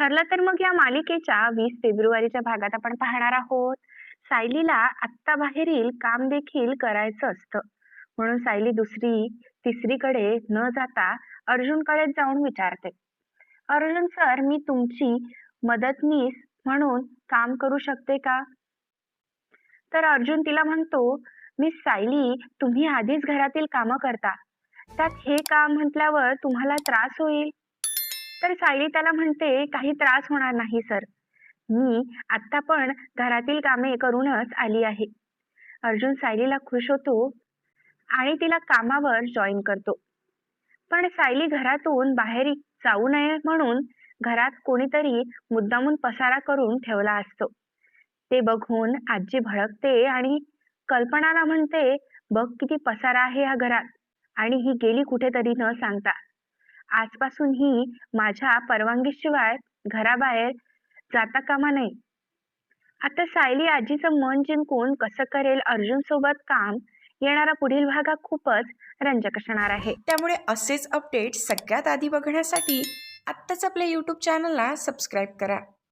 ठरलं तर मग या मालिकेच्या वीस फेब्रुवारीच्या भागात आपण पाहणार आहोत. सायलीला आत्ता बाहेरील काम देखील करायचं असतं. म्हणून सायली दुसरी तिसरीकडे न जाता अर्जुनकडे जाऊन विचारते. अर्जुन सर मी तुमची मदतनीस म्हणून काम करू शकते का? तर अर्जुन तिला म्हणतो मी सायली तुम्ही आधीच घरातील कामं करता. त्यात हे काम म्हटल्यावर तुम्हाला त्रास होईल. तर सायली त्याला म्हणते काही त्रास होणार नाही सर. मी आत्ता पण घरातील कामे करूनच आली आहे. अर्जुन सायलीला खुश होतो आणि तिला कामावर जॉईन करतो. पण सायली घरातून बाहेर जाऊ नये म्हणून घरात कोणीतरी मुद्दामून पसारा करून ठेवला असतो. ते बघून आजी भडकते आणि कल्पनाला म्हणते बघ किती पसारा आहे या घरात. आणि ही गेली कुठेतरी न सांगता. आजपासून ही माझ्या परवानगीशिवाय घराबाहेर जाता कामा नये. आता सायली आजीचं मन जिंकून कसं करेल अर्जुन सोबत काम येणारा पुढील भागा खूपच रंजक असणार आहे. त्यामुळे असेच अपडेट सगळ्यात आधी बघण्यासाठी आत्ताच आपल्या यूट्यूब चॅनलला सबस्क्राईब करा.